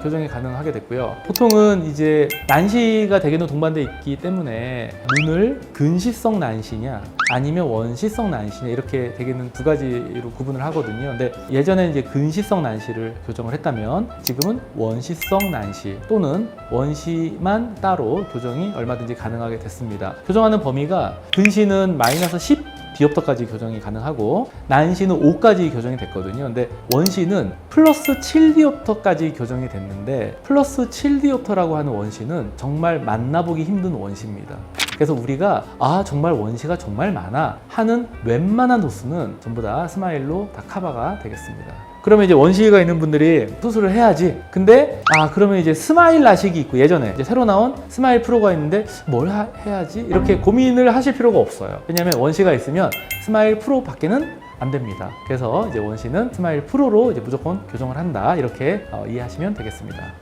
교정이 가능하게 됐고요. 보통은 이제 난시가 대개는 동반돼 있기 때문에 눈을 근시성 난시냐 아니면 원시성 난시냐 이렇게 대개는 두 가지로 구분을 하거든요. 근데 예전에 이제 근시성 난시를 교정을 했다면 지금은 원시성 난시 또는 원시만 따로 교정이 얼마든지 가능하게 됐습니다. 교정하는 범위가 근시는 마이너스 10 디옵터까지 교정이 가능하고 난시는 5까지 교정이 됐거든요. 근데 원시는 플러스 7디옵터까지 교정이 됐는데 플러스 7디옵터라고 하는 원시는 정말 만나보기 힘든 원시입니다. 그래서 우리가 아 정말 원시가 정말 많아 하는 웬만한 도수는 전부 다 스마일로 다 커버가 되겠습니다. 그러면 이제 원시가 있는 분들이 수술을 해야지. 근데 아 그러면 이제 스마일 라식이 있고 예전에 이제 새로 나온 스마일 프로가 있는데 뭘 하- 해야지 이렇게 고민을 하실 필요가 없어요. 왜냐하면 원시가 있으면 스마일 프로 밖에는 안 됩니다. 그래서 이제 원시는 스마일 프로로 이제 무조건 교정을 한다 이렇게 어, 이해하시면 되겠습니다.